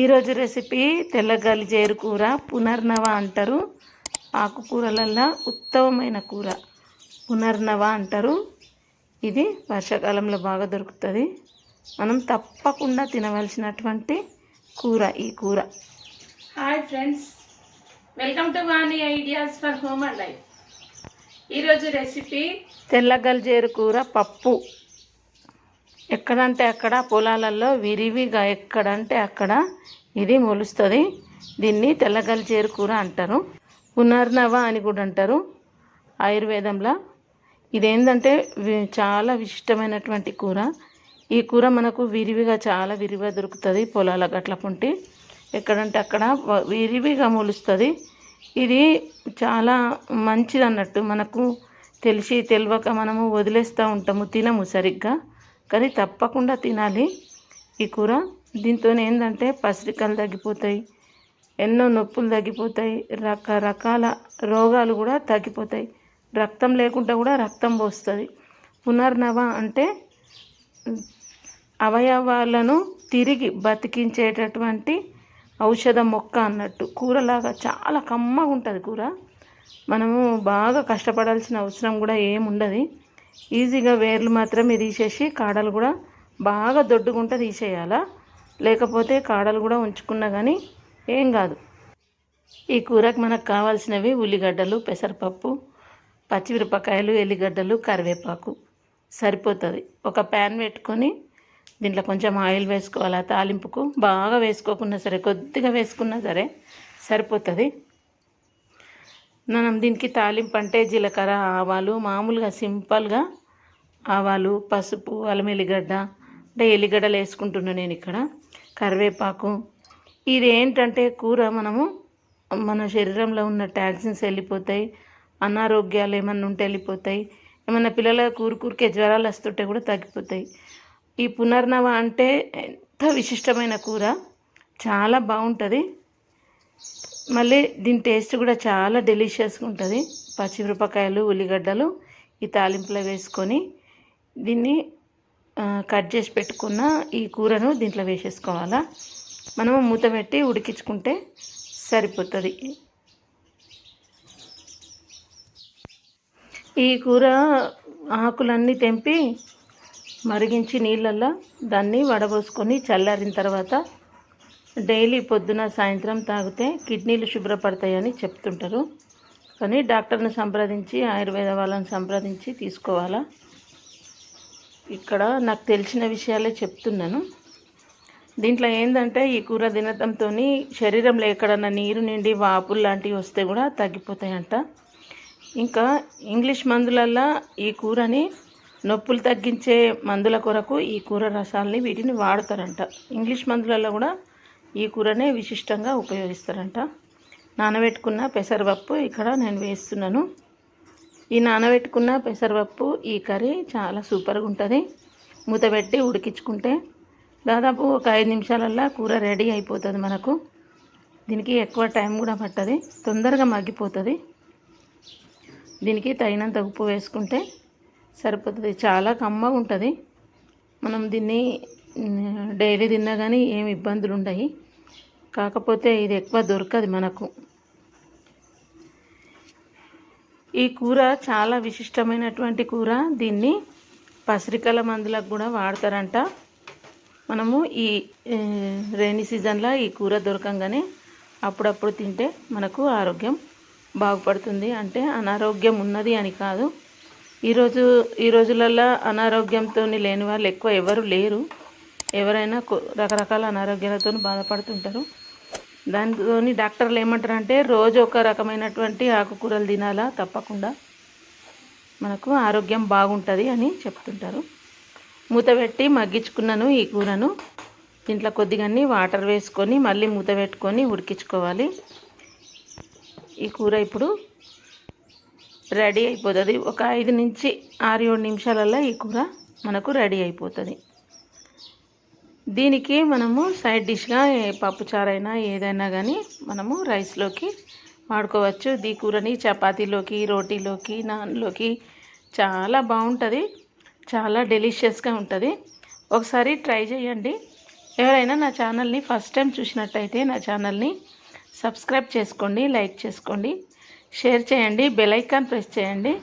ఈరోజు రెసిపీ తెల్లగలి చేరు కూర పునర్నవ అంటారు. ఆకుకూరలల్లో ఉత్తమమైన కూర. పునర్నవ అంటారు. ఇది వర్షాకాలంలో బాగా దొరుకుతుంది. మనం తప్పకుండా తినవలసినటువంటి కూర ఈ కూర. Hi friends welcome to Vani ideas for home and life ఈరోజు రెసిపీ తెల్లగలి చేరు కూర పప్పు. ఎక్కడంటే అక్కడ పొలాలలో విరివిగా ఎక్కడంటే అక్కడ. ఇది మొలుస్తుంది. దీన్ని తెల్లగలిచేరు కూర అంటారు. పునర్నవ అని కూడా అంటారు. ఆయుర్వేదంలో. ఇదేంటంటే వి- చాలా విశిష్టమైనటువంటి కూర. ఈ కూర మనకు విరివిగా చాలా విరివిగా దొరుకుతుంది పొలాల గట్ల పుంటి. ఎక్కడంటే అక్కడ విరివిగా మొలుస్తుంది. ఇది చాలా మంచిది అన్నట్టు మనకు తెలిసి తెలియక మనము వదిలేస్తూ ఉంటాము తినము సరిగ్గా. కానీ తప్పకుండా తినాలి. ఈ కూర దీంతో ఏంటంటే పసిరికలు తగ్గిపోతాయి ఎన్నో నొప్పులు తగ్గిపోతాయి రకరకాల రోగాలు కూడా తగ్గిపోతాయి. రక్తం లేకుండా కూడా రక్తం పోస్తుంది. పునర్నవ అంటే అవయవాలను తిరిగి బతికించేటటువంటి ఔషధ మొక్క అన్నట్టు. కూరలాగా చాలా కమ్మగా ఉంటుంది కూర. మనము బాగా కష్టపడాల్సిన అవసరం కూడా ఏముండదు. ఈజీగా వేర్లు మాత్రమే తీసేసి కాడలు కూడా బాగా దొడ్డుగుంట తీసేయాలా? లేకపోతే కాడలు కూడా ఉంచుకున్నా కానీ ఏం కాదు. ఈ కూరకు మనకు కావాల్సినవి ఉల్లిగడ్డలు పెసరపప్పు పచ్చిమిరపకాయలు ఎల్లిగడ్డలు కరివేపాకు. సరిపోతుంది. ఒక ప్యాన్ పెట్టుకొని దీంట్లో కొంచెం ఆయిల్ వేసుకోవాలి? తాలింపుకు బాగా వేసుకోకున్నా సరే కొద్దిగా వేసుకున్నా సరే సరిపోతుంది. మనం దీనికి తాలింపు అంటే జీలకర్ర ఆవాలు మామూలుగా సింపుల్గా ఆవాలు పసుపు అల్లం ఎల్లిగడ్డ అంటే ఎల్లిగడ్డలు వేసుకుంటున్నాను నేను ఇక్కడ. కరివేపాకు. ఇది ఏంటంటే కూర మనము మన శరీరంలో ఉన్న టాక్సిన్స్ వెళ్ళిపోతాయి అనారోగ్యాలు ఏమన్నా ఉంటే వెళ్ళిపోతాయి ఏమన్నా పిల్లల కూరుకూరికే జ్వరాలు వస్తుంటే కూడా తగ్గిపోతాయి. ఈ పునర్నవ అంటే ఎంత విశిష్టమైన కూర చాలా బాగుంటుంది. మళ్ళీ దీని టేస్ట్ కూడా చాలా డెలిషియస్గా ఉంటుంది. పచ్చిమిరపకాయలు ఉల్లిగడ్డలు ఈ తాలింపులో వేసుకొని దీన్ని కట్ చేసి పెట్టుకున్న ఈ కూరను దీంట్లో వేసేసుకోవాలా? మనము మూత పెట్టి ఉడికించుకుంటే సరిపోతుంది. ఈ కూర ఆకులన్నీ తెంపి మరిగించి నీళ్ళల్లో దాన్ని వడబోసుకొని చల్లారిన తర్వాత డైలీ పొద్దున సాయంత్రం తాగితే కిడ్నీలు శుభ్రపడతాయని చెప్తుంటారు. కానీ డాక్టర్ని సంప్రదించి ఆయుర్వేద వాళ్ళని సంప్రదించి తీసుకోవాలా? ఇక్కడ నాకు తెలిసిన విషయాలే చెప్తున్నాను. దీంట్లో ఏంటంటే ఈ కూర తినడంతో శరీరంలో ఎక్కడన్నా నీరు నిండి వాపులు లాంటివి వస్తే కూడా తగ్గిపోతాయంట. ఇంకా ఇంగ్లీష్ మందులల్లో ఈ కూరని నొప్పులు తగ్గించే మందుల కొరకు ఈ కూర రసాలని వీటిని వాడతారంట. ఇంగ్లీష్ మందులలో కూడా ఈ కూరనే విశిష్టంగా ఉపయోగిస్తారంట. నానబెట్టుకున్న పెసరపప్పు ఇక్కడ నేను వేస్తున్నాను. ఈ నానబెట్టుకున్న పెసరపప్పు ఈ కర్రీ చాలా సూపర్గా ఉంటుంది మూతబెట్టి ఉడికించుకుంటే దాదాపు ఒక ఐదు నిమిషాలల్లో కూర రెడీ అయిపోతుంది మనకు. దీనికి ఎక్కువ టైం కూడా పట్టదు. తొందరగా మగ్గిపోతుంది. దీనికి తగినంత ఉప్పు వేసుకుంటే సరిపోతుంది. చాలా కమ్మగా ఉంటుంది మనం దీన్ని డైలీ తిన్నా కానీ ఏమి ఇబ్బందులు ఉండవు కాకపోతే ఇది ఎక్కువ దొరకదు మనకు. ఈ కూర చాలా విశిష్టమైనటువంటి కూర. దీన్ని పసిరికల మందులకు కూడా వాడతారంట. మనము ఈ రైనీ సీజన్లో ఈ కూర దొరకంగానే అప్పుడప్పుడు తింటే మనకు ఆరోగ్యం బాగుపడుతుంది. అంటే అనారోగ్యం ఉన్నది అని కాదు. ఈరోజు ఈ రోజులలో అనారోగ్యంతో లేని వాళ్ళు ఎక్కువ ఎవరు లేరు. ఎవరైనా రకరకాల అనారోగ్యాలతో బాధపడుతుంటారు. దానితోని డాక్టర్లు ఏమంటారంటే రోజు ఒక రకమైనటువంటి ఆకుకూరలు తినాలా తప్పకుండా. మనకు ఆరోగ్యం బాగుంటుంది అని చెప్తుంటారు. మూత పెట్టి మగ్గించుకున్నాను ఈ కూరను. దీంట్లో కొద్దిగా వాటర్ వేసుకొని మళ్ళీ మూత పెట్టుకొని ఉడికించుకోవాలి. ఈ కూర ఇప్పుడు రెడీ అయిపోతుంది. ఒక ఐదు నుంచి ఆరు ఏడు నిమిషాలలో ఈ కూర మనకు రెడీ అయిపోతుంది. దీనికి మనము సైడ్ డిష్గా పప్పు చారైనా ఏదైనా కానీ మనము రైస్లోకి వాడుకోవచ్చు. దీ కూరని చపాతీలోకి రోటీలోకి నాన్లోకి చాలా బాగుంటుంది చాలా డెలిషియస్గా ఉంటుంది. ఒకసారి ట్రై చేయండి. ఎవరైనా నా ఛానల్ని ఫస్ట్ టైం చూసినట్టయితే నా ఛానల్ని సబ్స్క్రైబ్ చేసుకోండి లైక్ చేసుకోండి షేర్ చేయండి బెలైకాన్ ప్రెస్ చేయండి.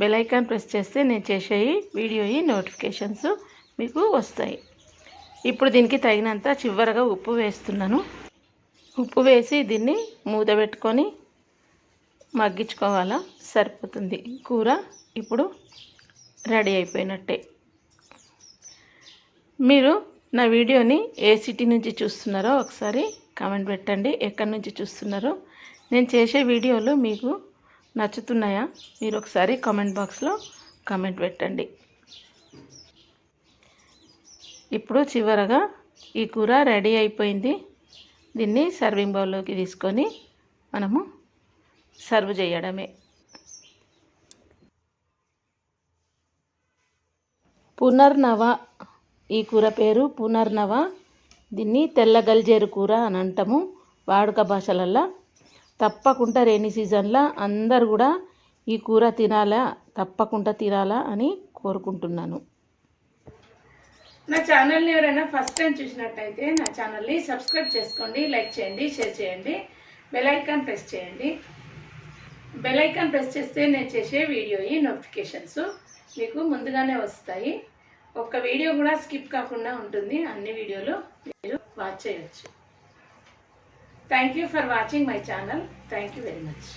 బెలైకాన్ ప్రెస్ చేస్తే నేను చేసే వీడియో నోటిఫికేషన్స్ మీకు వస్తాయి. ఇప్పుడు దీనికి తగినంత చివరగా ఉప్పు వేస్తున్నాను. ఉప్పు వేసి దీన్ని మూత పెట్టుకొని మగ్గించుకోవాలా? సరిపోతుంది. కూర ఇప్పుడు రెడీ అయిపోయినట్టే. మీరు నా వీడియోని ఏ సిటీ నుంచి చూస్తున్నారో ఒకసారి కామెంట్ పెట్టండి. ఎక్కడి నుంచి చూస్తున్నారో? నేను చేసే వీడియోలు మీకు నచ్చుతున్నాయా? మీరు ఒకసారి కామెంట్ బాక్స్లో కామెంట్ పెట్టండి. ఇప్పుడు చివరగా ఈ కూర రెడీ అయిపోయింది. దీన్ని సర్వింగ్ బౌల్లోకి తీసుకొని మనము సర్వ్ చేయడమే. పునర్నవ ఈ కూర పేరు పునర్నవ. దీన్ని తెల్ల గల్జేరు కూర అని అంటాము. వాడుక భాషలల్లో. తప్పకుండా రైనీ సీజన్లో అందరు కూడా ఈ కూర తినాలా తప్పకుండా తినాలా అని కోరుకుంటున్నాను. నా ఛానల్ని ఎవరైనా ఫస్ట్ టైం చూసినట్టయితే నా ఛానల్ని సబ్స్క్రైబ్ చేసుకోండి లైక్ చేయండి షేర్ చేయండి బెలైకాన్ ప్రెస్ చేయండి. బెలైకాన్ ప్రెస్ చేస్తే నేను చేసే వీడియో నోటిఫికేషన్స్ మీకు ముందుగానే వస్తాయి. ఒక్క వీడియో కూడా స్కిప్ కాకుండా ఉంటుంది. అన్ని వీడియోలు మీరు వాచ్ చేయొచ్చు. Thank you for watching my channel thank you very much